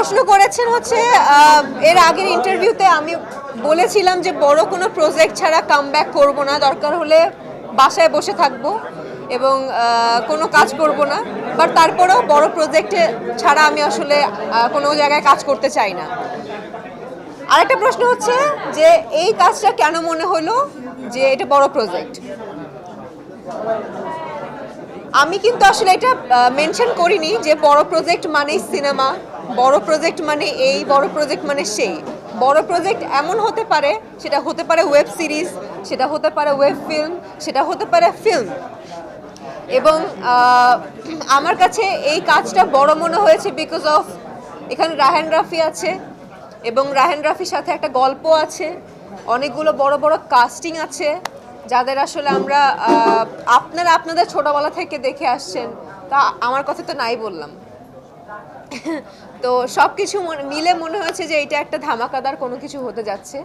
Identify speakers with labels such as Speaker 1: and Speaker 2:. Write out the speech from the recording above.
Speaker 1: প্রশ্ন করেছেন হচ্ছে এর আগের ইন্টারভিউতে আমি বলেছিলাম যে বড় কোনো প্রজেক্ট ছাড়া কাম ব্যাক করব না, দরকার হলে বাসায় বসে থাকব এবং কোনো কাজ করব না। বাট তারপরেও বড় প্রজেক্টে ছাড়া আমি আসলে কোনো জায়গায় কাজ করতে চাই না। আরেকটা প্রশ্ন হচ্ছে যে এই কাজটা কেন মনে হলো যে এটা বড় প্রজেক্ট আমি কিন্তু আসলে এটা মেনশন করিনি যে বড় প্রজেক্ট মানেই সিনেমা বড় প্রজেক্ট মানে এই, বড় প্রজেক্ট মানে সেই। বড় প্রজেক্ট এমন হতে পারে, সেটা হতে পারে ওয়েব সিরিজ সেটা হতে পারে ওয়েব ফিল্ম সেটা হতে পারে ফিল্ম এবং আমার কাছে এই কাজটা বড় মনে হয়েছে বিকজ অফ এখানে রাহান রাফি আছে, এবং রাহান রাফির সাথে একটা গল্প আছে, অনেকগুলো বড় বড় কাস্টিং আছে যাদের আসলে আমরা আপনারা আপনাদের ছোটবেলা থেকে দেখে আসছেন, তা আমার কথা তো নাই বললাম। তো সব কিছু মিলে মনে হয়েছে যে এটা একটা ধামাকাদার কোনো কিছু হতে যাচ্ছে।